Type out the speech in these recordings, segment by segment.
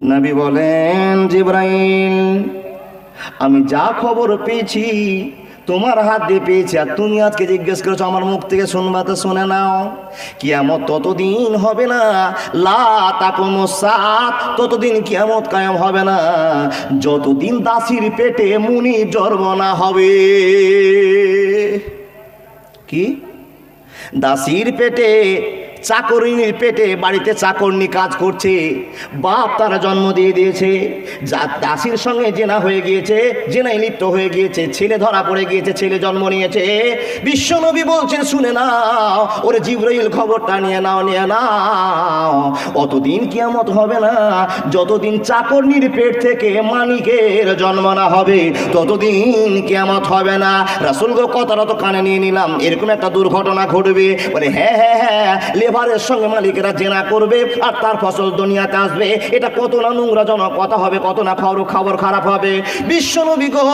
নবী বলেন, জিব্রাইল, আমি যা খবর পেয়েছি, তোমার হাত দিয়ে পেয়েছি, আর তুমি আজকে জিজ্ঞেস করেছ, আমার মুখ থেকে শুনবা তো শুনে নাও। কিয়ামত ততদিন হবে না লা তাকুমু সাত, ততদিন কিয়ামত কায়াম হবে না। যতদিন দাসির পেটে মুনি জন্ম না হবে। কি? দাসির পেটে চাকরিনীর পেটে বাড়িতে চাকরনি কাজ করছে। বাপ তারা জন্ম দিয়ে দিয়েছে। যা দাসির সঙ্গে জেনা হয়ে গিয়েছে, জেনায় লিপ্ত হয়ে গিয়েছে, ছেলে ধরা পড়ে গিয়েছে, ছেলে জন্ম নিয়েছে। বিশ্বনবী বলছেন, শুনে নাও, ওরে জিব্রাইল খবরটা নিয়ে নাও নিয়ে নাও। অতদিন কিয়ামত হবে না, যতদিন চাকরনির পেট থেকে মানিকের জন্ম না হবে, ততদিন কিয়ামত হবে না। রাসুল গো কথাটা তো কানে নিয়ে নিলাম। এরকম একটা দুর্ঘটনা ঘটবে। বলে হ্যাঁ হ্যাঁ হ্যাঁ লেবারের সঙ্গে মালিকেরা জেনা করবে আর তার ফসল দুনিয়াতে আসবে। এটা কত না নোংরাজনক, কথা হবে, কত না খবর খবর খারাপ হবে। বিশ্বনবী গো,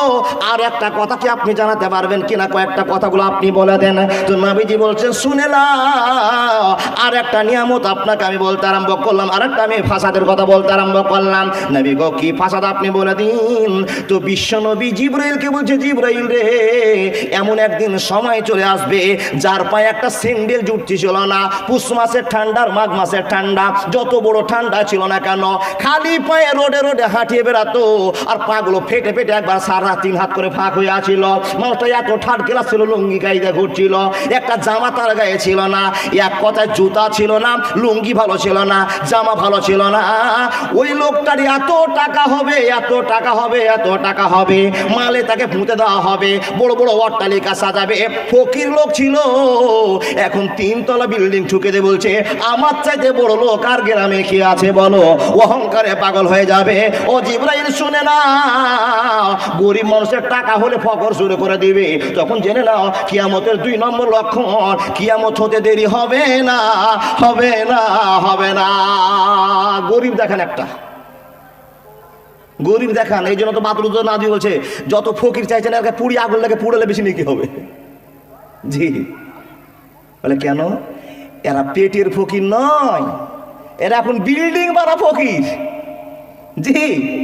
আর একটা কথা কি আপনি জানাতে পারবেন কিনা? কয়েকটা কথাগুলো আপনি বলে দেন। তো নবীজি বলছেন, শুনে নাও, আর একটা নিয়ামত আপনাকে আমি বলতে আরম্ভ করলাম আর একটা আমি ফাসাদের কথা বলতে আরম্ভ করলাম। নবী গো, কি ফাসাদ আপনি বলে দিন? তো বিশ্বনবী জিব্রাইলকে বলছে, জিব্রাইল রে, এমন একদিন সময় চলে আসবে যার পায়ে একটা স্যান্ডেল জুটতি ছিল না পুষ মাসের ঠান্ডার মাঘ মাসের ঠান্ডা, যত বড় ঠান্ডা ছিল না কেন, খালি পায়ে রোডে রোডে হাঁটিয়ে বেড়াতো, আর পাগুলো ফেটে ফেটে একবার সারা তিন হাত করে ফাঁক হয়ে আছিল। মানুষটা এত ঠাট গেলা ছিল, লুঙ্গি গাইতে ঘুরছিল, একটা জামা তার গায়ে ছিল না, এক কথায় জুতা ছিল না, লুঙ্গি ভালো ছিল না, জামা ভালো ছিল না। ওই লোকটার এত টাকা হবে, এত টাকা হবে, এত টাকা হবে, মালে তাকে পুঁতে দেওয়া হবে, বড় বড় অট্টালিকা সাজাবে, ফকির লোক ছিল। এখন তিনতলা বিল্ডিং ঠুকে দে বলছে, আমার চাইতে বড় লোক আর গ্রামে কি আছে বলো? অহংকারে পাগল হয়ে যাবে। ও জিব্রাইল, শুনে না গরিব মানুষের টাকা হলে ফকর শুরু করে দিবে। তখন জেনে নাও, কিয়ামতের দুই নম্বর লক্ষণ, কিয়ামত হতে দেরি হবে না হবে না হবে না। গরিব দেখেন একটা। গরিব দেখান, এই জন্য তো মাতৃ না দিয়ে বলছে, যত ফকির চাইছেন এর পুড়ি আগুন লাগে পুড়ালে বেশি নাকি হবে। জি। বলে, কেন? এরা পেটের ফকির নয়। এরা এখন বিল্ডিং বাড়া ফকির। জি।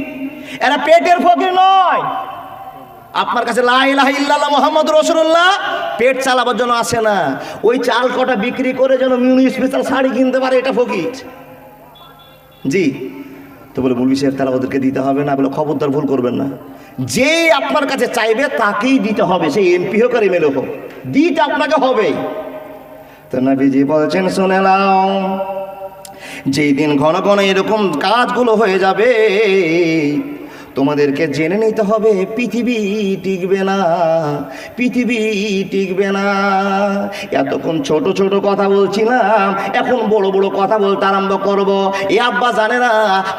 এরা পেটের ফকির নয়। আপনার কাছে মোহাম্মদ রসুল্লাহ পেট চালাবার জন্য আসে না। ওই চাল কটা বিক্রি করে যেন মিউনি স্পেশাল শাড়ি কিনতে পারে, এটা ফকির। জি। তো বলে মুলবি সাহেব তারা ওদেরকে দিতে হবে না? বলে, খবরদার ভুল করবেন না। যে আপনার কাছে চাইবে, তাকেই দিতে হবে। সেই এমপি হোক আর এমএলএ হোক। দিতে আপনাকে হবেই তো নবীজি বলছেন শুনে নাও যেই দিন ঘন ঘন এরকম কাজগুলো হয়ে যাবে তোমাদেরকে জেনে নিতে হবে, পৃথিবী টিকবে না, পৃথিবী টিকবে না। এতক্ষণ ছোট ছোট কথা বলছিলাম, এখন বড় বড় কথা বলতে আরম্ভ করব। এ আব্বা জানে না,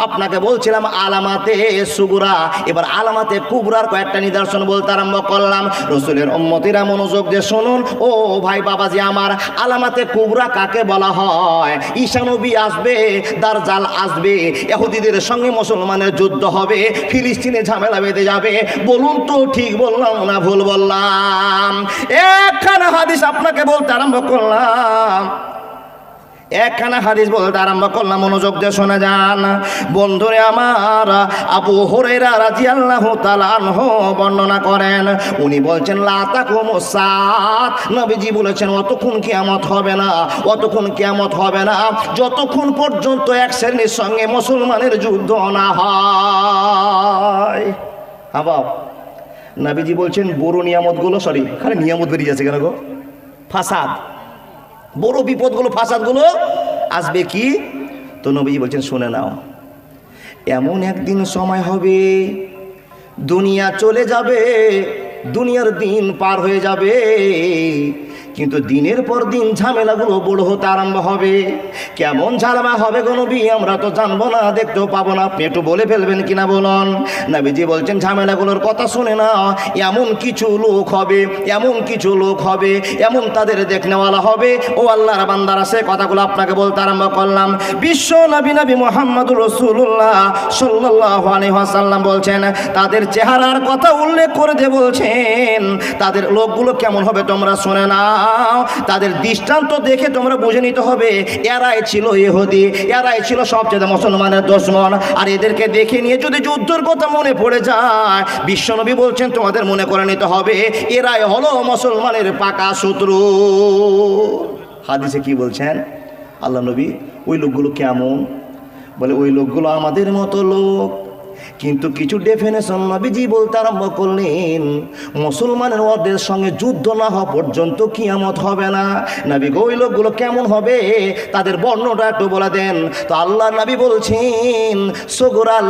আপনাকে বলছিলাম আলামাতে সুগুরা, এবার আলামাতে কুবরার কয়েকটা নিদর্শন বলতে আরম্ভ করলাম। রসুলের উম্মতিরা মনোযোগ দিয়ে শুনুন, ও ভাই বাবাজি আমার, আলামাতে কুবরা কাকে বলা হয়? ঈশানবী আসবে, দারজাল আসবে এহুদিদের সঙ্গে মুসলমানের যুদ্ধ হবে ফিলিস্তিনে ঝামেলা বেঁধে যাবে, বলুন তো ঠিক বললাম না ভুল বললাম? একখানা হাদিস আপনাকে বলতে আরম্ভ করলাম। একখানা হাদিস বলতে আরম্ভ করলাম, মনোযোগ দিয়ে শোনা যান। বন্ধুরে আমার, আবু হরেরা রাজি আল্লাহ তালানহ বর্ণনা করেন, উনি বলছেন লাতাকুম সাত। নবীজি বলেছেন, অতক্ষণ কিয়ামত হবে না, অতক্ষণ কিয়ামত হবে না, যতক্ষণ পর্যন্ত এক শ্রেণির সঙ্গে মুসলমানের যুদ্ধ না হয়। আবার নবীজি বলছেন বড় নিয়ামতগুলো, সরি, খালি নিয়ামত বেরিয়ে যাচ্ছে কেন গো? ফাসাদ। বড় বিপদগুলো, ফাসাদগুলো আসবে কি? তো নবীজি বলছেন, শুনে নাও। এমন একদিন সময় হবে, দুনিয়া চলে যাবে, দুনিয়ার দিন পার হয়ে যাবে কিন্তু দিনের পর দিন ঝামেলাগুলো বড় হতে আরম্ভ হবে। কেমন ঝামেলা হবে কোনো নবী, আমরা তো জানব না, দেখতেও পাবো না। আপনি একটু বলে ফেলবেন কিনা বলুন। নবীজি বলছেন, ঝামেলাগুলোর কথা শুনে না, এমন কিছু লোক হবে, এমন কিছু লোক হবে, এমন তাদের দেখনেওয়ালা হবে। ও আল্লাহর বান্দারা, সে কথাগুলো আপনাকে বলতে আরম্ভ করলাম। বিশ্ব নবী নবী মোহাম্মদুর রসুল্লাহ সাল্লাহ আলহাসাল্লাম বলছেন, তাদের চেহারার কথা উল্লেখ করে দিয়ে বলছেন, তাদের লোকগুলো কেমন হবে তোমরা শুনে নাও। নাও তাদের দৃষ্টান্ত দেখে তোমরা বুঝে নিতে হবে, এরাই ছিল ইহুদি, এরাই ছিল সবচেয়ে মুসলমানের দুশ্মন। আর এদেরকে দেখে নিয়ে যদি যুদ্ধের কথা মনে পড়ে যায়, বিশ্বনবী বলছেন, তোমাদের মনে করে নিতে হবে, এরাই হলো মুসলমানের পাকা শত্রু। হাদিসে কি বলছেন? আল্লাহ নবী, ওই লোকগুলো কেমন? বলে, ওই লোকগুলো আমাদের মতো লোক কিন্তু কিছু ডেফিনেশন নবীজি বলতে আরম্ভ করলেন, মুসলমানের ওদের সঙ্গে যুদ্ধ না হওয়া পর্যন্ত কিয়ামত হবে না। নবী ওই লোকগুলো কেমন হবে? তাদের বর্ণটা একটু বলে দেন। তো আল্লাহ নবী বলছেন সগরাল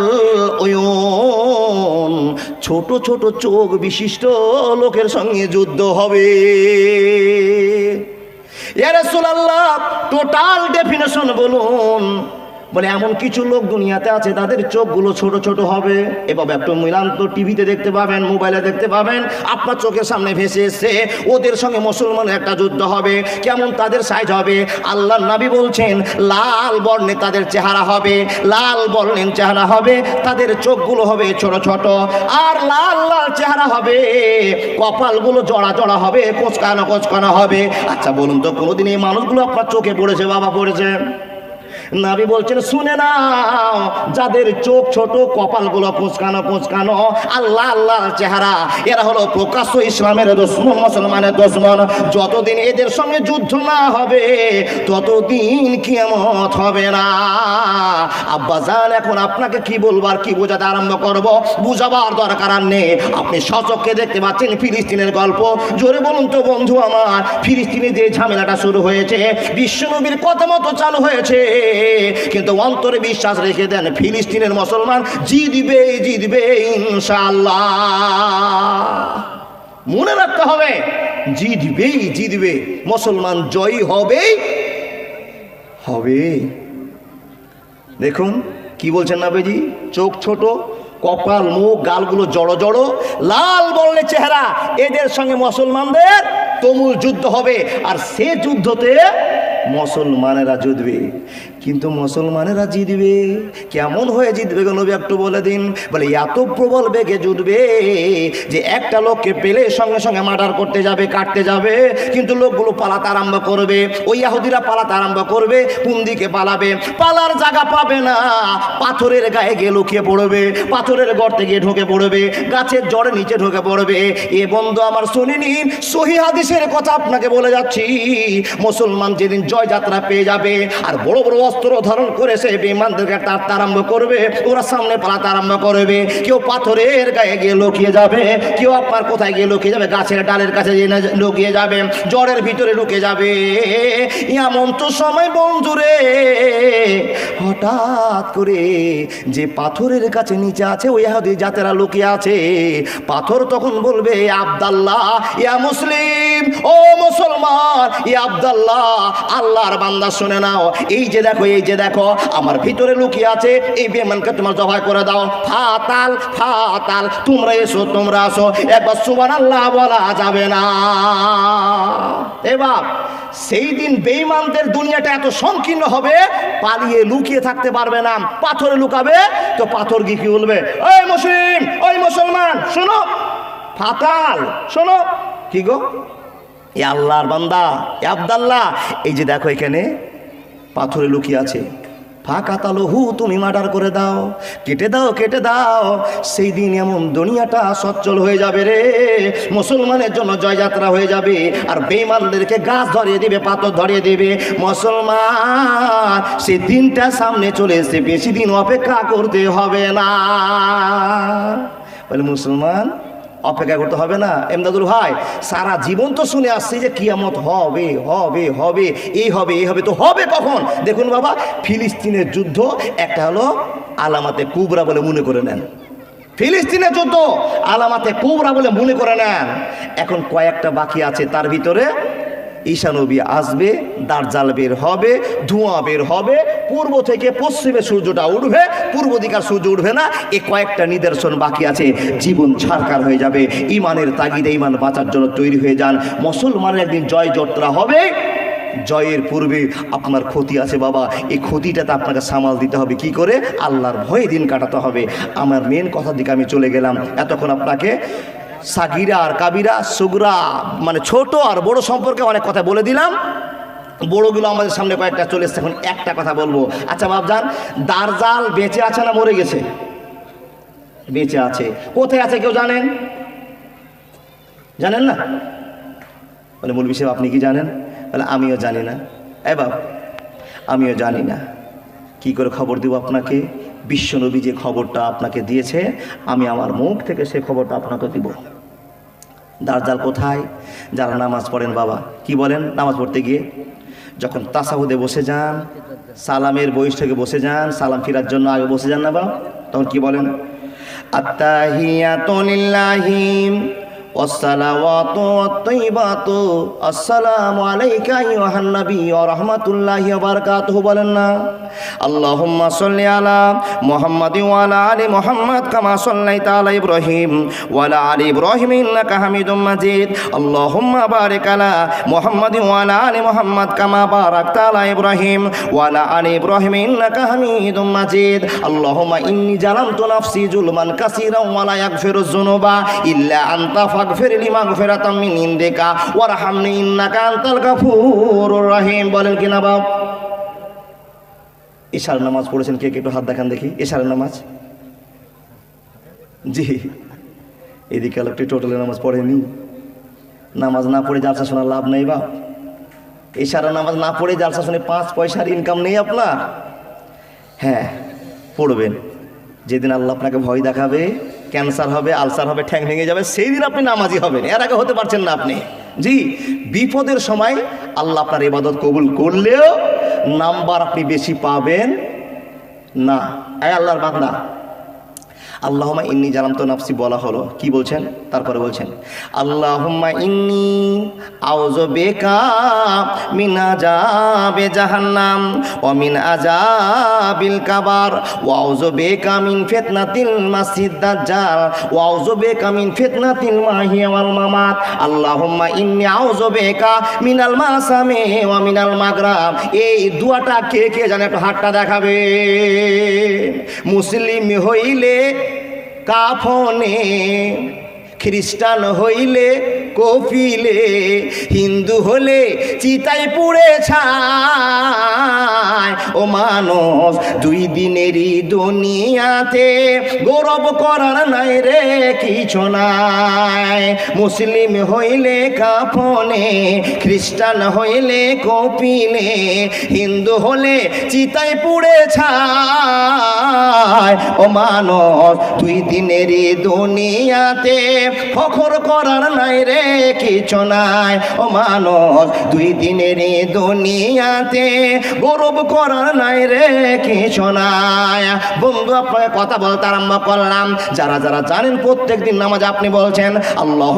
ছোট ছোট চোখ বিশিষ্ট লোকের সঙ্গে যুদ্ধ হবে। ইয়ারসুল্লাহ টোটাল ডেফিনেশন বলুন। বলে, এমন কিছু লোক দুনিয়াতে আছে, তাদের চোখগুলো ছোট ছোট হবে। এভাবে একটু মিলান তো টিভিতে দেখতে পাবেন, মোবাইলে দেখতে পাবেন। আপনার চোখের সামনে ভেসে এসছে, ওদের সঙ্গে মুসলমানের একটা যুদ্ধ হবে। কেমন তাদের সাইজ হবে? আল্লাহ নবী বলছেন, লাল বর্ণে তাদের চেহারা হবে, লাল বর্ণের চেহারা হবে, তাদের চোখগুলো হবে ছোট ছোট। আর লাল লাল চেহারা হবে, কপালগুলো জড়া জড়া হবে, কোচকানো কোচকানো হবে। আচ্ছা বলুন তো, কোনোদিন এই মানুষগুলো আপনার চোখে পড়েছে, বাবা, পড়েছে? নাবি বলছেন, শুনে না যাদের চোখ ছোট, কপালগুলো কুচকানো কুচকানো, আল্লাহ আল্লাহ চেহারা, এরা হলো প্রকাশ্য ইসলামের দুশ্মন, মুসলমানের দুশ্মন। যতদিন এদের সঙ্গে যুদ্ধ না হবে, ততদিন কিয়ামত হবে না। আব্বা জান, এখন আপনাকে কি বলবার কি বোঝাতে আরম্ভ করব? বুঝাবার দরকার আর নেই। আপনি সচককে দেখতে পাচ্ছেন ফিলিস্তিনের গল্প। জোরে বলুন তো, বন্ধু আমার, ফিলিস্তিনে যে ঝামেলাটা শুরু হয়েছে, বিশ্বনবীর কথা মতো চালু হয়েছে। কিন্তু অন্তরে বিশ্বাস রেখে দেন ফিলিস্তিনের মুসলমান, জিতবে জিতবে, ইনশাআল্লাহ। মনে রাখতে হবে জিতবেই জিতবে, মুসলমান জয়ী হবেই হবে। দেখুন, কি বলছেন না বেজি চোখ ছোট, কপাল, মুখ, গালগুলো জড়ো জড়ো, লাল বললে চেহারা, এদের সঙ্গে মুসলমানদের তুমুল যুদ্ধ হবে, আর সে যুদ্ধতে মুসলমানেরা জিতবে কিন্তু মুসলমানেরা জিতবে। কেমন হয়ে জিতবে নবী, একটু বলে দিন। বলে, এত প্রবল বেগে জুটবে যে একটা লোককে পেলে সঙ্গে সঙ্গে মার্ডার করতে যাবে, কাটতে যাবে। কিন্তু লোকগুলো পালাতে আরম্ভ করবে। ওই ইয়াহুদিরা পালাতে আরম্ভ করবে, কোন দিকে পালাবে? পালার জায়গা পাবে না। পাথরের গায়ে গিয়ে লুকিয়ে পড়বে, পাথরের গর্তে গিয়ে ঢুকে পড়বে, গাছের জড়ে নিচে ঢুকে পড়বে। এ বন্ধু আমার শুনিনি, সহি হাদিসের কথা আপনাকে বলে যাচ্ছি। মুসলমান যেদিন জয়যাত্রা পেয়ে যাবে, আর বড় বড় অস্ত্র ধারণ করে সে বিমানদেরকে তাড়তে আরম্ভ করবে, ওরা সামনে পালাতে আরম্ভ করবে। কেউ পাথরের গায়ে গিয়ে লুকিয়ে যাবে, কেউ আপনার কোথায় গিয়ে লুকিয়ে যাবে, গাছের ডালের কাছে লুকিয়ে যাবে জড়ের ভিতরে ঢুকে যাবে। এমন তো সময় বন্ধুরে, হঠাৎ করে যে পাথরের কাছে নিচে আছে, ওই হাদি জাতেরা লুকিয়ে আছে। পাথর তখন বলবে, "এ আবদাল্লাহ ইয়া মুসলিম, ও মুসলমান ইয়া আবদাল্লাহ, আল্লাহর বান্দা শুনে নাও। এই যে দেখো এই যে দেখো, আমার ভিতরে লুকিয়ে আছে, এই বেমানকে তোমার জবাই করে দাও। ফাতাল ফাতাল, তোমরা এসো, তোমরা আসো। একবার সুবান আল্লাহ বলা যাবে না। এবার সেই দিন বেঈমানদের দুনিয়াটা এত সংকীর্ণ হবে, পালিয়ে লুকিয়ে থাকতে পারবে না। পাথরে লুকাবে, তো পাথর গিয়ে কি বলবে? ওই মুসলিম, ওই মুসলমান, শোনো, ফাতাল, শোনো। কি গো? এ আল্লাহর বান্দা, এ আবদাল্লাহ। এই যে দেখো এখানে পাথরে লুকিয়ে আছে। ফাঁকা তালো হু, তুমি মার্ডার করে দাও। কেটে দাও কেটে দাও। সেই দিন এমন দুনিয়াটা সচ্ছল হয়ে যাবে রে। মুসলমানের জন্য জয়যাত্রা হয়ে যাবে। আর বেইমানদেরকে গাছ ধরিয়ে দিবে, পাথর ধরিয়ে দিবে। মুসলমান, সেই দিনটা সামনে চলে এসে বেশি দিন অপেক্ষা করতে হবে না। বলে, মুসলমান অপেক্ষা করতে হবে না। এমদাদুল ভাই, সারা জীবন তো শুনে আসছি যে কিয়ামত হবে হবে হবে, এই হবে এই হবে, তো হবে কখন? দেখুন বাবা, ফিলিস্তিনের যুদ্ধ একটা হলো আলামাতে কুবরা বলে মনে করে নেন। ফিলিস্তিনের যুদ্ধ আলামাতে কুবরা বলে মনে করে নেন। এখন কয়েকটা বাকি আছে, তার ভিতরে ঈশানবী আসবে, দার্জাল বের হবে, ধোঁয়া বের হবে, পূর্ব থেকে পশ্চিমে সূর্যটা উঠবে, পূর্ব দিকার সূর্য উঠবে না, এ কয়েকটা নিদর্শন বাকি আছে, জীবন ছাড়কার হয়ে যাবে ইমানের তাগিদে ইমান বাঁচার জন্য তৈরি হয়ে যান, মুসলমানের একদিন জয় যাত্রা হবে, জয়ের পূর্বে আপনার ক্ষতি আছে বাবা, এই ক্ষতিটাতে আপনাকে সামাল দিতে হবে, কি করে? আল্লাহর ভয়ে দিন কাটাতে হবে, আমার মেন কথার দিকে আমি চলে গেলাম, এতক্ষণ আপনাকে সাগিরা আর কাবিরা, সুগরা মানে ছোট আর বড় সম্পর্কে অনেক কথা বলে দিলাম। বড়গুলো আমাদের সামনে কয়েকটা চলে এসছে, এখন একটা কথা বলব। আচ্ছা বাবজান দারজাল বেঁচে আছে না মরে গেছে? বেঁচে আছে। কোথায় আছে কেউ জানেন? জানেন না? বলে, মৌলবি সাহেব, আপনি কি জানেন? বলে, আমিও জানি না। এ বাব আমিও জানি না। কি করে খবর দেবো আপনাকে? বিশ্বনবী যে খবরটা আপনাকে দিয়েছে, আমি আমার মুখ থেকে সে খবরটা আপনাকে দিব। দার্জাল কোথায়? যারা নামাজ পড়েন বাবা, কি বলেন নামাজ পড়তে গিয়ে? যখন তাসাহুদে বসে যান, সালামের থেকে বসে যান, সালাম ফিরার জন্য আগে বসে যান না বাবা, তখন কি বলেন? আত্মাহিয়াতুলিল্লাহিম والصلوات والطيبات السلام عليك أيها النبي ورحمة الله وبركاته بلنا اللهم صل على محمد وعلى آل محمد كما صليت على إبراهيم وعلى آل إبراهيم إنك حميد مجيد اللهم بارك على محمد وعلى آل محمد كما باركت على إبراهيم وعلى آل إبراهيم إنك حميد مجيد اللهم إني ظلمت نفسي ظلما كثيرا ولا يغفر الذنوب إلا أنت ফাগফিরলি মাগফিরাতাম মিন ইনদিকা, ওয়ারহামনি ইন্নাকা আনতাল গাফুরুর রহিম। বলেন কি না বাপ? ইশার নামাজ পড়েছেন কে কে? একটু হাত দেখান দেখি। ইশার নামাজ? জি। এদিকে লোকটি টোটালে নামাজ পড়েনি। নামাজ না পড়ে জালসা শোনার লাভ নেই বাপ। এশারা নামাজ না পড়ে জালসা শুনে পাঁচ পয়সার ইনকাম নেই আপনার। হ্যাঁ পড়বেন। যেদিন আল্লাহ আপনাকে ভয় দেখাবে ক্যান্সার হবে, আলসার হবে, ঠ্যাং ভেঙে যাবে, সেই দিন আপনি নামাজি হবেন। এর আগে হতে পারছেন না আপনি। জি, বিপদের সময় আল্লাহ আপনার ইবাদত কবুল করলেও নাম্বার আপনি বেশি পাবেন না। আল্লাহর আল্লাহর বান্দা। আল্লাহমা ইন্নি জানাম তো নাফসি বলা হলো। কি বলছেন? তারপরে বলছেন, আল্লাহম্মা ইন্নি আউজ বেকা মিন আজাবে জাহান্নাম ও মিন আজাবিল কাবার ওয়াউজ বেকা মিন ফিতনাতিল মাসিদ দাজ্জাল ওয়াউজ বেকা মিন ফিতনাতিল মাহিয়া ওয়াল মামাত। আল্লাহুম্মা ইন্নি আউজ বেকা মিনাল মাসামে ওয়া মিনাল মাগরাব। এই দুয়াটা কে কে জানে? একটু হাতটা দেখাবে। মুসলিম হইলে কাফনে খ্রিস্টান হইলে কপিলে হিন্দু হলে চিতাই পুড়ে ছায়। ও মানুষ, দুই দিনেরই দুনিয়াতে গৌরব করার নাই রে কিছু নাই। মুসলিম হইলে কাফনে, খ্রিস্টান হইলে কপিলে, হিন্দু হলে চিতাই পুড়ে ছায়। ও মানুষ, দুই দিনেরই দুনিয়াতে ফখর করার নাই রে কিছু নাই। ও মানুষ, দুই দিনের দুনিয়াতে গৌরব করার নাই রে কিছু নাই। বন্ধু, আপনাকে কথা বলতে আরম্ভ করলাম। যারা যারা জানেন প্রত্যেক দিন নামাজ আপনি বলছেন আল্লাহ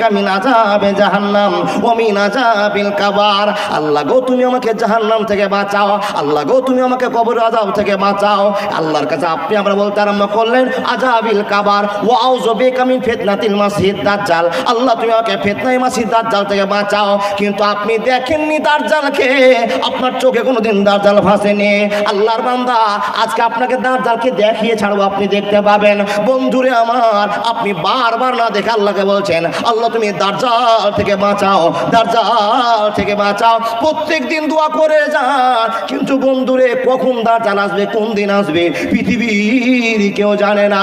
কামিন আযাবে জাহান্নাম ও মিন আযাবিল কাবার। আল্লাহ গো, তুমি আমাকে জাহান্নাম থেকে বাঁচাও। আল্লাহ গো, তুমি আমাকে কবর আযাব থেকে বাঁচাও। আল্লাহর কাছে আপনি আমরা বলতে আরম্ভ করলেন, আযাবিল কাবার ও আউযবে কামিন ফিতনাতিল মাসিদ দাজ্জাল। আল্লাহ, তুমি আমাকে ফিতনাই মাসিদ দাজ্জাল থেকে বাঁচাও। কিন্তু আপনি দেখেননি দাজ্জালকে? আপনার চোখে কোনোদিন দাজ্জাল ভাসেনি। আল্লাহর বান্দা, আজকে আপনাকে দাজ্জালকে দেখিয়ে ছাড়বো, আপনি দেখতে পাবেন। বন্ধুরে আমার, আপনি বারবার না দেখে আল্লাহকে বলছেন, আল্লাহ, তুমি দাজ্জাল থেকে বাঁচাও, দাজ্জাল থেকে বাঁচাও। প্রত্যেক দিন দোয়া করে যান, কিন্তু বন্ধুরে, কখন দাজ্জাল আসবে, কোন দিন আসবে, পৃথিবীর কেউ জানে না।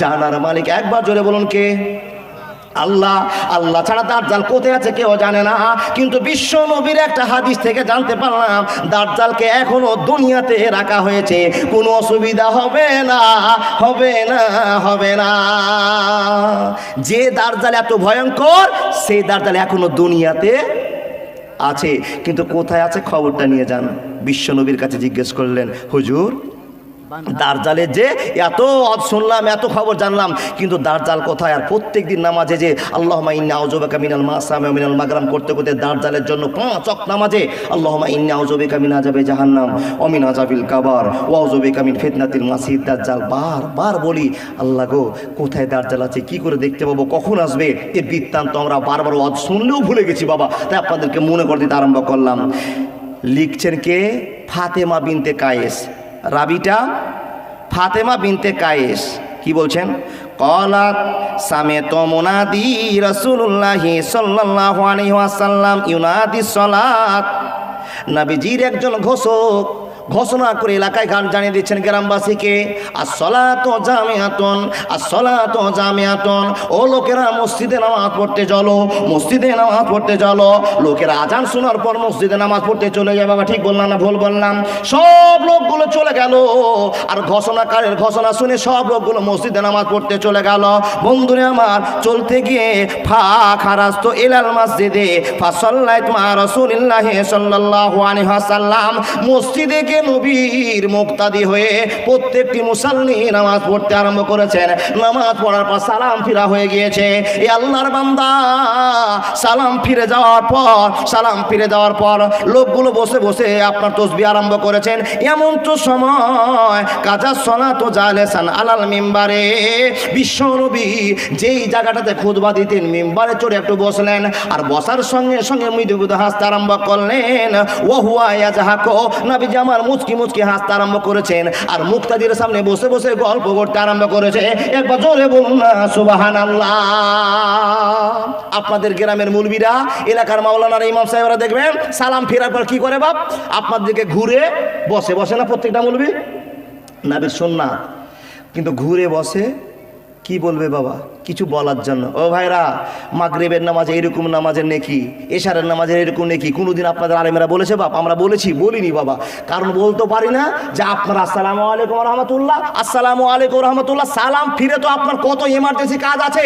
জানার মালিক একবার জোরে বলুন কে? আল্লাহ আল্লাহ ছাড়া দার্জাল কোথায় আছে কেউ জানে না। কিন্তু বিশ্ব নবীর একটা হাদিস থেকে জানতে পারলাম দার্জালকে এখনও দুনিয়াতে রাখা হয়েছে। কোনো অসুবিধা হবে না হবে না হবে না। যে দার্জাল এত ভয়ঙ্কর, সেই দার্জাল এখনও দুনিয়াতে আছে। কিন্তু কোথায় আছে খবরটা নিয়ে যান? বিশ্ব নবীর কাছে জিজ্ঞেস করলেন, হুজুর দার্জালের যে এত শুনলাম, এত খবর জানলাম, কিন্তু দার্জাল কোথায়? আর প্রত্যেক দিন নামাজে যে আল্লাহমা ইন্না আউজবেকা মিনাল মাসামে মিনাল মাগরাম করতে করতে দার্জালের জন্য পাঁচ অক নামাজে আল্লাহমা ইন্না আউজবেকা মিনা যাবে জাহান্নাম অমিন আজাবিল কাবার ও আউজবেকা মিন ফিতনাতিল মাসিদ দার্জাল বার বার বলি, আল্লাহ গো, কোথায় দার্জাল আছে? কি করে দেখতে পাবো? কখন আসবে? এর বৃত্তান্ত আমরা বারবার অদ শুনলেও ভুলে গেছি বাবা, তাই আপনাদেরকে মনে করে দিতে আরম্ভ করলাম। লিখছেন কে? ফাতেমা বিনতে কায়েস। রাবিটা ফাতেমা বিনতে কায়েস, কি বলছেন? কলাত সামে তো মোনাদি রসুল্লাহি সাল্লাহ আলহাসাল্লাম ইউনাদি সলাত। নাবিজির একজন ঘোষক ঘোষণা করে এলাকায় গান জানিয়ে দিচ্ছেন গ্রামবাসীকে আর সলা সলাত জামিয়াতন আর সলাত জামিয়াতন, ও লোকেরা মসজিদে নামাজ পড়তে চলো, মসজিদে নামাজ পড়তে চলো, লোকেরা আজান শোনার পর মসজিদে নামাজ পড়তে চলে যায়। বাবা, ঠিক বললাম না, ভুল বললাম। সব লোকগুলো চলে গেল, আর ঘোষণাকারের ঘোষণা শুনে সব লোকগুলো মসজিদে নামাজ পড়তে চলে গেল। বন্ধুরে আমার, চলতে গিয়ে ফা খারাস্ত এলাল মসজিদে, ফাসল্লাইত মা রসুলিল্লাহ সাল্লাল্লাহু আলাইহি ওয়াসাল্লাম মসজিদে গিয়ে নবীর মুক্তাদি হয়ে প্রত্যেকটি মুসল্লি নামাজ পড়তে আরম্ভ করেছেন। নামাজ পড়ার পর সালাম ফিরা হয়ে গিয়েছে। এ আল্লাহর বান্দা, সালাম ফিরে যাওয়ার পর, সালাম ফিরে যাওয়ার পর লোকগুলো বসে বসে আপনার তসবি আরম্ভ করেছেন। এমন তো সময়, কাজা সনা তো জালেসান আলাল মিম্বারে। বিশ্ব নবী যেই জায়গাটাতে খুদবা দিতেন, মিম্বারে চড়ে একটু বসলেন আর বসার সঙ্গে সঙ্গে মৃদু মৃদু হাসতে আরম্ভ করলেন। ও হুয়া ইয়াজাহাকো, নবীজি আমার মুচকি মুচকি হাসতে আরম্ভ করেছেন আর মুক্তাদির সামনে বসে বসে গল্প করতে আরম্ভ করেছে। একবার জোরে বলুন না সুবাহান আপনাদের গ্রামের মুলবিরা এলাকার মাওলানার, ইমাম সাহেবরা দেখবেন, সালাম ফেরার পর কি করে বাপ? আপনাদেরকে ঘুরে বসে বসে না প্রত্যেকটা মুলবি নাবির না, কিন্তু ঘুরে বসে কি বলবে বাবা? কিছু বলার জন্য। ও ভাইরা, মাগরেবের নামাজে এরকম নামাজের নেকি, এশারের নামাজের এরকম নেকি, কোনোদিন আপনাদের আলেমেরা বলেছে বাপ? আমরা বলেছি, বলিনি বাবা। কারণ বলতে পারি না যে আপনার আসসালামু আলাইকুম রহমতুল্লাহ, আসসালামু আলাইকুম রহমতুল্লাহ, সালাম ফিরে তো আপনার কত এমার্জেন্সি কাজ আছে।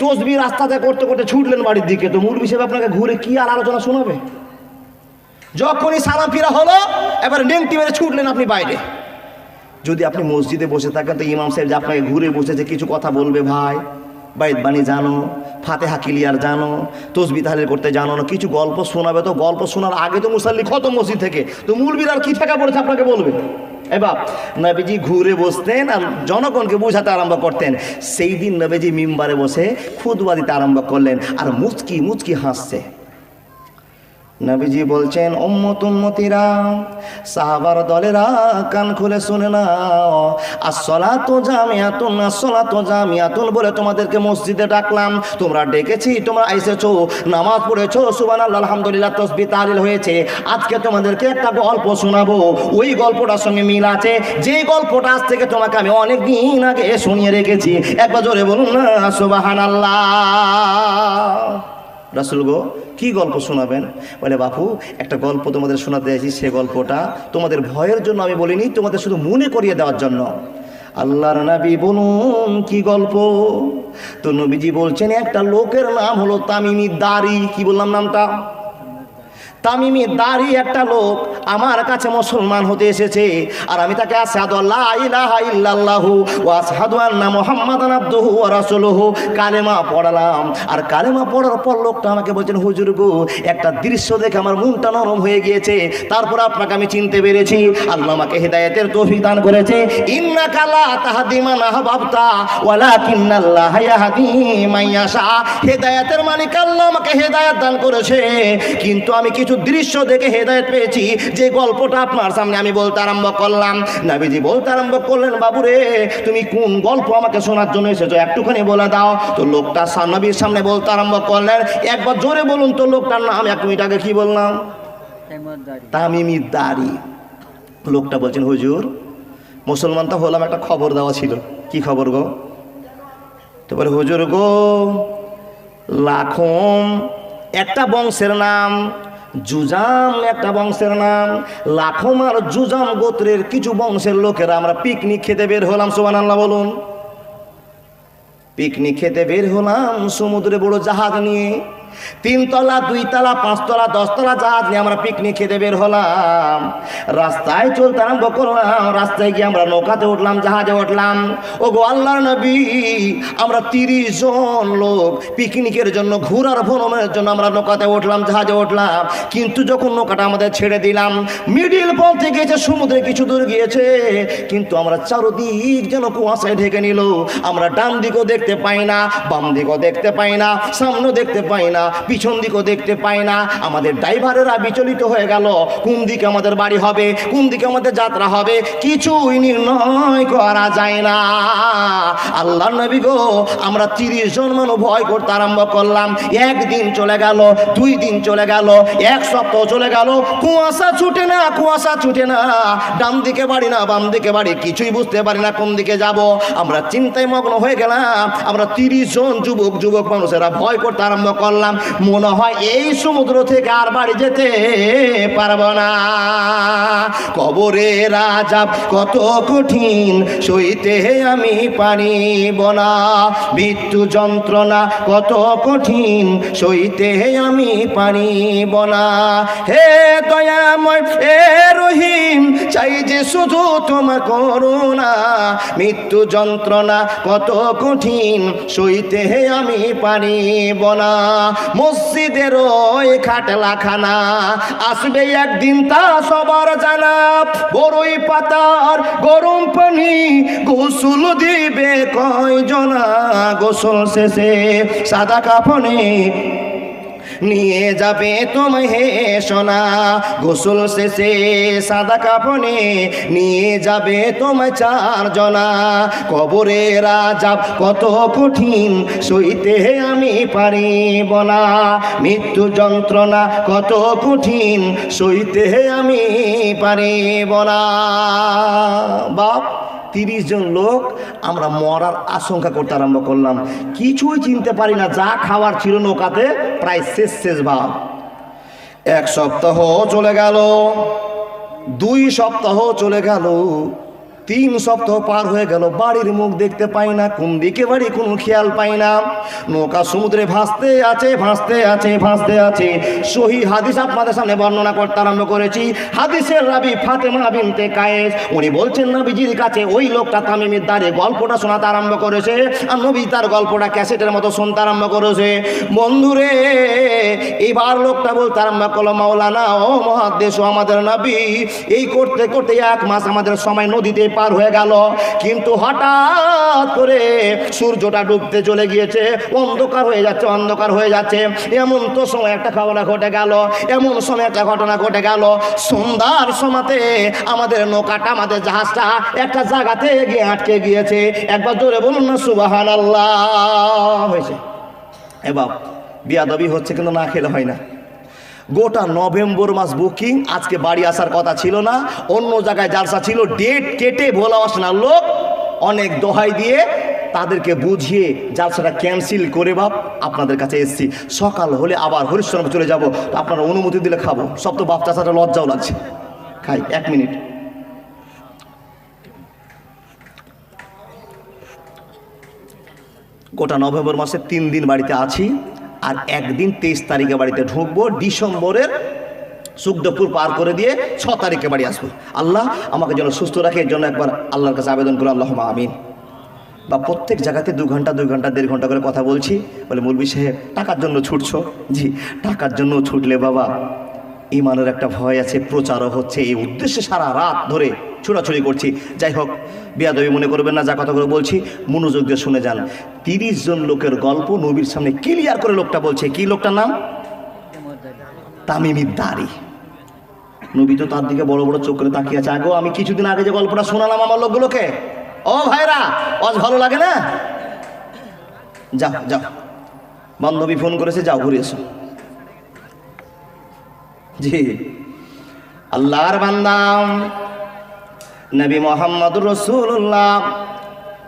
তসবি রাস্তাতে করতে করতে ছুটলেন বাড়ির দিকে। তো মূল হিসেবে আপনাকে ঘুরে কি আর আলোচনা শোনাবে? যখনই সালাম ফিরা হলো, এবার নেংটি মেরে ছুটলেন আপনি বাইরে। যদি আপনি মসজিদে বসে থাকেন, তো ইমাম সাহেব যে আপনাকে ঘুরে বসেছে, কিছু কথা বলবে ভাই? বাইদ বাণী জানো, ফাতেহা হাকিলিয়ার জানো, তসবি তাহলিল করতে জানো না, কিছু গল্প শোনাবে তো, গল্প শোনার আগে তো মুসাল্লি কত মসজিদ থেকে। তো মূলবির আর কি থাকা পড়েছে আপনাকে বলবে? এবার নবীজি ঘুরে বসতেন আর জনগণকে বোঝাতে আরম্ভ করতেন। সেই দিন নবীজি মিম্বারে বসে খুদবা দিতে আরম্ভ করলেন, আর মুচকি মুচকি হাসছে। নবীজি বলছেন, উম্মত উম্মতিরা, সাহাবার দলেরা কান খুলে শুনে নাও। আসসালাতু জামিয়াতুন তো জামিয়াতুন বলে তোমাদেরকে মসজিদে ডাকলাম। তোমরা ডেকেছি, তোমরা আইসেছো, নামাজ পড়েছো, সুবহানাল্লাহ, আলহামদুলিল্লাহ, তাসবিহ তাহলিল হয়েছে। আজকে তোমাদেরকে একটা গল্প শোনাবো। ওই গল্পটার সঙ্গে মিল আছে। যে গল্পটা আজ থেকে তোমাকে আমি অনেক দিন আগে শুনিয়ে রেখেছি। একবার জোরে বলুন না, সুবহানাল্লাহ। রাসুল গো, কি গল্প শোনাবেন? বলে, বাপু, একটা গল্প তোমাদের শোনাতে আছি সে গল্পটা তোমাদের ভয়ের জন্য আমি বলিনি, তোমাদের শুধু মনে করিয়ে দেওয়ার জন্য। আল্লাহর নবী বলুন, কি গল্প? তো নবীজি বলছেন, একটা লোকের নাম হলো তামিমি দাড়ি কি বললাম নামটা? তামিমি দাড়ি একটা লোক আমার কাছে মুসলমান হতে এসেছে। আর আমি তাকে কালেমা পড়ালাম। আর কালেমা পড়ার পর লোকটা আমাকে বলছেন, হুজুর গো, একটা দৃশ্য দেখে আমার মনটা নরম হয়ে গিয়েছে। তারপর আপনাকে আমি চিনতে পেরেছি। আল্লাহ আমাকে হেদায়েতের তৌফিক দান করেছে। ইন্নাকা লা তাহদি মান আহবাবতা, ওয়ালাকিন্নাল্লাহ ইয়াহদি মান মালিক আল্লাহ আমাকে হেদায়েত দান করেছে। কিন্তু আমি কিছু দৃশ্য দেখে হেদায়েত পেয়েছি। যে গল্পটা আপনার সামনে আমি বলতে আরম্ভ করলাম। নাবিজি বলতে আরম্ভ করলেন বাবুরে তুমি কোন গল্প আমাকে শোনার জন্য এসেছ? একটুখানি বলে দাও। তো লোকটা নবীর সামনে বলতে আরম্ভ করলেন একবার জোরে বলুন তো লোকটার নাম এক মিনিট আগে কি বললাম? তামিমি দাড়ি লোকটা বলছেন হুজুর মুসলমান তো হলাম একটা খবর দেওয়া ছিল। কি খবর গো? তারপরে হুজুর গো লাখম একটা বংশের নাম জুজাম একটা বংশের নাম। লাখমার জুজাম গোত্রের কিছু বংশের লোকেরা আমরা পিকনিক খেতে বের হলাম সোমান আল্লাহ বলুন। পিকনিক খেতে বের হলাম সমুদ্রে বড় জাহাজ নিয়ে। তিনতলা, দুইতলা, পাঁচতলা, দশতলা জাহাজ নিয়ে আমরা পিকনিক খেতে বের হলাম। রাস্তায় চলতে আরম্ভ করলাম, রাস্তায় গিয়ে আমরা নৌকাতে উঠলাম, জাহাজে উঠলাম। ও গো আল্লাহর নবী, আমরা তিরিশ জন লোক পিকনিকের জন্য, ঘোরার ভ্রমণের জন্য আমরা নৌকাতে উঠলাম, জাহাজে উঠলাম। কিন্তু যখন নৌকাটা আমাদের ছেড়ে দিলাম মিডিল পথে গিয়েছে, সমুদ্রে কিছু দূর গিয়েছে, কিন্তু আমরা চারদিক যেন কুয়াশায় ঢেকে নিল। আমরা ডান দিকও দেখতে পাই না, বাম দিকও দেখতে পাই না, সামনেও দেখতে পাই না। পিছন দিকও দেখতে পাই না। আমাদের ড্রাইভারেরা বিচলিত হয়ে গেল। কোন দিকে আমাদের বাড়ি হবে? কোন দিকে আমাদের যাত্রা হবে? কিছুই নির্ণয় করা যায় না। আল্লাহ নবী গো, আমরা তিরিশ জন মানুষ ভয় করতে আরম্ভ করলাম। একদিন চলে গেল, দুই দিন চলে গেল, এক সপ্তাহ চলে গেল। কুয়াশা ছুটে না, কুয়াশা ছুটে না। ডান দিকে বাড়ি না, বাম দিকে বাড়ি, কিছুই বুঝতে পারি না কোন দিকে যাব। আমরা চিন্তায় মগ্ন হয়ে গেলাম। আমরা তিরিশ জন যুবক যুবক মানুষেরা ভয় করতে আরম্ভ করলাম। মনে হয় এই সমুদ্র থেকে আর বাড়ি যেতে পারব না। কবরে রাজা কত কঠিন, সইতে আমি পারিব না। মৃত্যু যন্ত্রণা কত কঠিন, সইতে আমি পারিব না। হে দয়াময়, হে রহিম, চাই যে শুধু তোমার করুণা। মৃত্যু যন্ত্রণা কত কঠিন, সইতে আমি পারিব না। মসজিদের ওই খাটলা খানা আসবে একদিন তা সবার জানা। বড়ই পাতার গরম পানি গোসল দিবে কয় জনা গোসল শেষে সাদা কাফনে নিয়ে যাবে তোমায় হে সোনা। গোসল শেষে সাদা কাপনে নিয়ে যাবে তোমায় চারজনা। কবরে রাজা কত কঠিন, সইতে আমি পারিব না। মৃত্যু যন্ত্রণা কত কঠিন, সইতে আমি পারিব না। বাপ। তিরিশ জন লোক আমরা মরার আশঙ্কা করতে আরম্ভ করলাম। কিছুই চিনতে পারি না, যা খাওয়ার ছিল নৌকাতে, প্রায় শেষ শেষ ভাব এক সপ্তাহ চলে গেল, দুই সপ্তাহ চলে গেল তিন সপ্তাহ পার হয়ে গেল, বাড়ির মুখ দেখতে পাই না, কোন দিকে বাড়ি, কোনো খেয়াল পাই না। নৌকা সমুদ্রে ভাসতে আছে ভাসতে আছে ভাসতে আছে। সহি হাদিস আপনাদের সামনে বর্ণনা করতে আরম্ভ করেছি। হাদিসের রাবি ফাতেমা বিনতে কায়েস, উনি বলছেন, নবীজির কাছে ওই লোকটা তামিমের দ্বারে গল্পটা শোনাতে আরম্ভ করেছে, আর নবী তার গল্পটা ক্যাসেটের মতো শুনতে আরম্ভ করেছে। বন্ধুরে, এবার লোকটা বলতে আরম্ভ করল, মাওলানা, ও মহাদেশ আমাদের নবী, এই করতে করতে এক মাস আমাদের সময় নদীতে পার হয়ে গেল। কিন্তু হঠাৎ করে সূর্যটা ডুবতে চলে গিয়েছে, অন্ধকার হয়ে যাচ্ছে, অন্ধকার হয়ে যাচ্ছে। এমন তো সময় একটা ঘটনা ঘটে গেল, এমন সময় একটা ঘটনা ঘটে গেল। সন্ধ্যার সময়তে আমাদের নৌকাটা, আমাদের জাহাজটা একটা জায়গাতে গিয়ে আটকে গিয়েছে। একবার জোরে বলুন না সুবাহান আল্লাহ হয়েছে। এবার বিয়াদবি হচ্ছে, কিন্তু না খেলে হয় না। গোটা নভেম্বর মাস বুকিং আজকে বাড়ি আসার কথা ছিল না, অন্য জায়গায় জালসা ছিল ডেট কেটে ভোলা আসনা লোক অনেক দোহাই দিয়ে তাদেরকে বুঝিয়ে জালসাটা ক্যান্সেল করে বাপ আপনাদের কাছে এসছি। সকাল হলে আবার হরিশ্চরণে চলে যাব আপনারা অনুমতি দিলে খাব। সব তো বাপ চাষাটা লজ্জাও লাগছে। খাই, এক মিনিট। গোটা নভেম্বর মাসে তিন দিন বাড়িতে আছি। আর একদিন তেইশ তারিখে বাড়িতে ঢুকবো, ডিসেম্বরের সুখদপুর পার করে দিয়ে ছ তারিখে বাড়ি আসব। আল্লাহ আমাকে যেন সুস্থ রাখে এর জন্য একবার আল্লাহর কাছে আবেদন করে আল্লাহ আমিন। বা প্রত্যেক জায়গাতে দু ঘণ্টা, দুই ঘণ্টা, দেড় ঘণ্টা করে কথা বলছি, বলে মুরবি সাহেব, টাকার জন্য ছুটছো? জি, টাকার জন্য ছুটলে বাবা, ইমানের একটা ভয় আছে, প্রচারও হচ্ছে, এই উদ্দেশ্যে সারা রাত ধরে ছোড়াছুড়ি করছি। যাই হোক, বিয়াদবি মনে করবেন না, যা কথাগুলো বলছি, মনোযোগ দিয়ে শুনে যান। তিরিশ জন লোকের গল্প নবীর সামনে ক্লিয়ার করে লোকটা বলছে। কি লোকটার নাম? তামিমি দাড়ি নবী তো তার দিকে বড় বড় চোখ করে তাকিয়ে আছে। আগেও আমি কিছুদিন আগে যে গল্পটা শোনালাম আমার লোকগুলোকে। ও ভাইরা অজ ভালো লাগে না? যাও যাও। বান্ধবী ফোন করেছে, যাও ঘুরে এসো। জি। আল্লাহর বান্দাম নবী মোহাম্মদ রসুল্লাহ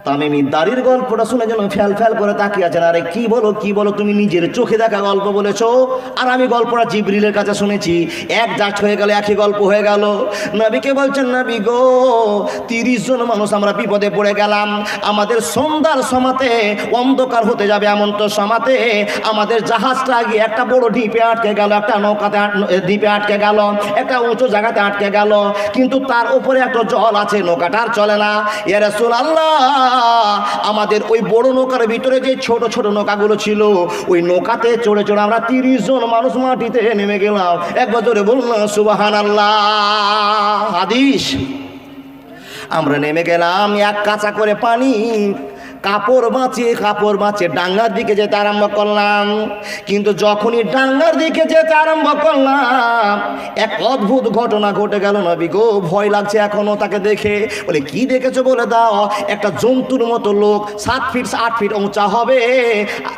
তামিমি দাড়ির গল্পটা শুনে যেন ফ্যাল ফ্যাল করে তাকিয়ে আছেন। আরে কি বলো কি বলো, তুমি নিজের চোখে দেখা গল্প বলেছ? আর আমি গল্পটা জিবরিলের কাছে শুনেছি। এক জাস্ট হয়ে গেল, একই গল্প হয়ে গেল। নবীকে বলছেন, নবী গো, তিরিশ জন মানুষ আমরা বিপদে পড়ে গেলাম। আমাদের সন্ধ্যার সমাতে অন্ধকার হতে যাবে এমন তো সমাতে। আমাদের জাহাজটা গিয়ে একটা বড় দ্বীপে আটকে গেল, একটা নৌকাতে দ্বীপে আটকে গেল, একটা উঁচু জায়গাতে আটকে গেল। কিন্তু তার উপরে একটা জল আছে, নৌকাটা আর চলে না। এ রাসূল আল্লাহ আমাদের ওই বড় নৌকার ভিতরে যে ছোট ছোট নৌকাগুলো ছিল, ওই নৌকাতে চড়ে চড়ে আমরা তিরিশ জন মানুষ মাটিতে নেমে গেলাম। একবার ধরে বলুন সুবাহান আল্লাহ হাদিস। আমরা নেমে গেলাম, এক কাঁচা করে পানি কাপড় বাঁচিয়ে কাপড় বাঁচিয়ে ডাঙ্গার দিকে যেতে আরম্ভ করলাম। কিন্তু যখনই ডাঙ্গার দিকে যেতে আরম্ভ করলাম, এক অদ্ভুত ঘটনা ঘটে গেল নবী গো। ভয় লাগছে এখনও তাকে দেখে। বলে, কি দেখেছ বলে দাও? একটা জন্তুর মতো লোক, সাত ফিট, আট ফিট উঁচা হবে।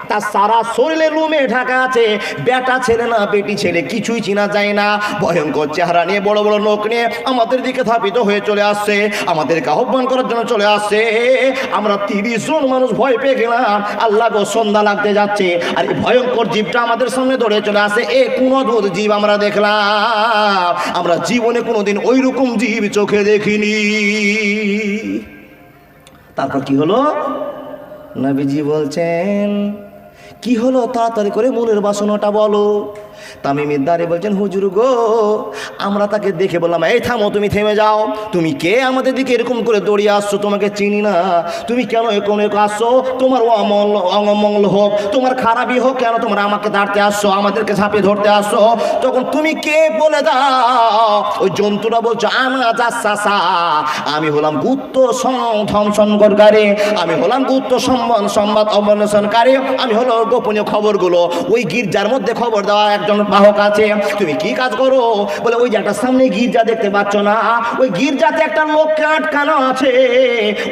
তার সারা শরীরে লুমে ঢাকা আছে। বেটা ছেলে না, বেটি ছেলে, কিছুই চিনা যায় না। ভয়ঙ্কর চেহারা নিয়ে, বড় বড় লোক নিয়ে আমাদের দিকে থাপিত হয়ে চলে আসছে। আমাদেরকে আহ্বান করার জন্য চলে আসছে। আমরা তিরিশ জন মানুষ ভয় পেয়ে গেলাম। আল্লাহ গো, সন্ধ্যা লাগতে যাচ্ছে। আর ভয়ঙ্কর জীবটা আমাদের সামনে ধরে চলে আসে। এ কোন জীব আমরা দেখলাম। আমরা জীবনে কোনোদিন ওই রকম জীব চোখে দেখিনি। তারপর কি হলো? নবীজি বলছেন, কি হলো? তাড়াতাড়ি করে মনের বাসনাটা বলো। তামিমের দ্বারে বলছেন, হুজুর গো, আমরা তাকে দেখে বললাম, এই থামো, তুমি থেমে যাও। তুমি কে আমাদের দিকে এরকম করে দৌড়িয়ে আসছো? তোমাকে চিনি না। তুমি কেন এরকম এরকম আসছো? তোমার অমঙ্গল অমঙ্গল হোক, তোমার খারাপই হোক, কেন তোমরা আমাকে দাঁড়তে আসছো? আমাদেরকে ঝাঁপিয়ে ধরতে আসছো? তখন তুমি কে বলে দাও? ওই জন্তুটা বলছো আনা যাচ্ছা আমি হলাম গুপ্ত ধ্বংসনকারী আমি হলাম গুপ্ত সম্মান সংবাদ অবলম্বনকারী আমি হলো গোপনীয় খবরগুলো। ওই গির্জার মধ্যে খবর দেওয়া একজন বাহক আছে, তুমি কি কাজ করো? বলে, ওই একটা সামনে গির্জা দেখতে পাচ্ছ না? ওই গির্জাতে একটা লোককে আটকানো আছে।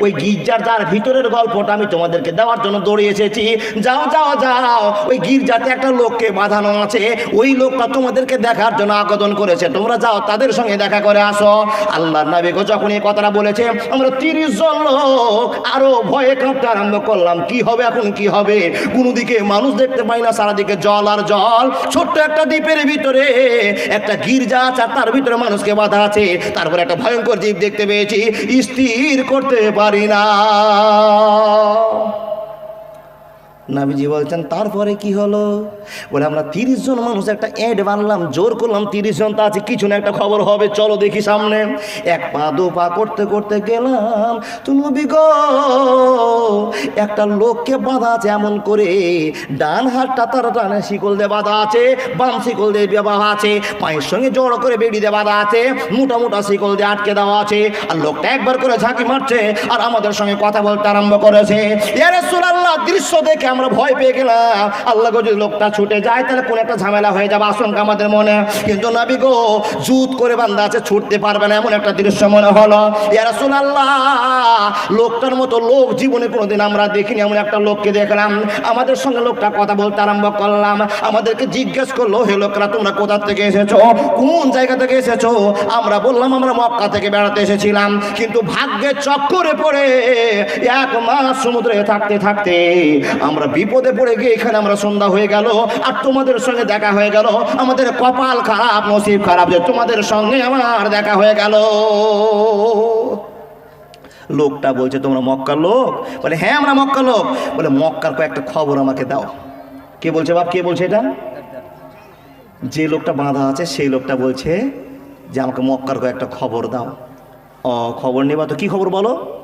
ওই গির্জার যার ভিতরের গল্পটা আমি তোমাদেরকে দেওয়ার জন্য দৌড়ে এসেছি। যাও যাও যাও। ওই গির্জাতে একটা লোককে বাঁধানো আছে। ওই লোকটা তোমাদেরকে দেখার জন্য আবেদন করেছে। তোমরা যাও, তাদের সঙ্গে দেখা করে আসো। আল্লাহ নাবিক যখন এই কথাটা বলেছে, আমরা তিরিশ জন লোক আরও ভয়ে কাঁপতে আরম্ভ করলাম। কি হবে এখন, কি হবে? কোনো দিকে মানুষ দেখতে পাই না, সারাদিকে জল আর জল। ছোট্ট একটা দ্বীপের ভিতরে, একটা গির্জা আছে আর তার ভিতরে মানুষকে বাধা আছে। তারপরে একটা ভয়ঙ্কর জীব দেখতে পেয়েছি। স্থির করতে পারি না। নাবিজি বলছেন, তারপরে কি হলো? বলে, আমরা তিরিশ জন মানুষ একটা অ্যাড বানলাম, জোর করলাম তিরিশ জন, তা আছে কিছু না, একটা খবর হবে, চলো দেখি সামনে। এক পা, দু পা করতে করতে গেলাম তুমি বিগো একটা লোককে বাঁধা আছে এমন করে, ডান হাতটা তার ডানে শিকল দিয়ে বাঁধা আছে, বাম শিকল দিয়ে বাঁধা আছে, পায়ের সঙ্গে জড়ো করে বেড়ি দিয়ে বাঁধা আছে, মোটা মোটা শিকল দিয়ে আটকে দেওয়া আছে, আর লোকটা একবার করে ঝাঁকি মারছে, আর আমাদের সঙ্গে কথা বলতে আরম্ভ করেছে। দৃশ্য দেখে আমরা ভয় পেয়ে গেলাম। আল্লাহ যদি লোকটা ছুটে যায়, তাহলে কোনো একটা ঝামেলা হয়ে যাবে আশঙ্কা আমাদের মনে। কিন্তু নাবি গো, জুত করে বান্ধা আছে, ছুটতে পারবে না, এমন একটা দৃশ্য মনে হলো। ইয়ারা আল্লাহ লোকটার মতো লোক জীবনে কোনোদিন আমরা দেখিনি, এমন একটা লোককে দেখলাম। আমাদের সঙ্গে লোকটা কথা বলতে আরম্ভ করলাম। আমাদেরকে জিজ্ঞেস করল, হে লোকরা, তোমরা কোথা থেকে এসেছ? কোন জায়গা থেকে এসেছ? আমরা বললাম, আমরা মক্কা থেকে বেড়াতে এসেছিলাম। কিন্তু ভাগ্যের চক্করে পড়ে এক মাস সমুদ্রে থাকতে থাকতে আমরা বিপদে পড়ে গিয়ে এখানে আমরা সন্ধ্যা হয়ে গেল, আর তোমাদের সঙ্গে দেখা হয়ে গেল। আমাদের কপাল খারাপ, নসিব খারাপ যে তোমাদের সঙ্গে আমার দেখা হয়ে গেল। লোকটা বলছে, তোমরা মক্কার লোক? বলে হ্যাঁ আমরা মক্কার লোক। বলে, মক্কার কয়েকটা খবর আমাকে দাও। কে বলছে বাপ? কে বলছে এটা? যে লোকটা বাঁধা আছে, সেই লোকটা বলছে যে, আমাকে মক্কার কয়েকটা খবর দাও। ও, খবর নেবা তো, কি খবর বলো?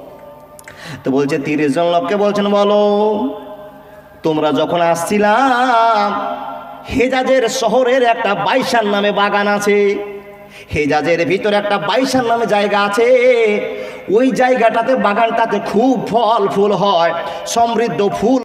তো বলছে, তিরিশ জন লোককে বলছেন, বলো। তোমরা যখন আসছিলাম, হেজাজের শহরের একটা বাইশান নামে বাগান আছে। হেজাজের ভিতরে একটা বাইশান নামে জায়গা আছে। ওই জায়গাটাতে বাগানটাতে খুব ফল ফুল হয়, সমৃদ্ধ ফুল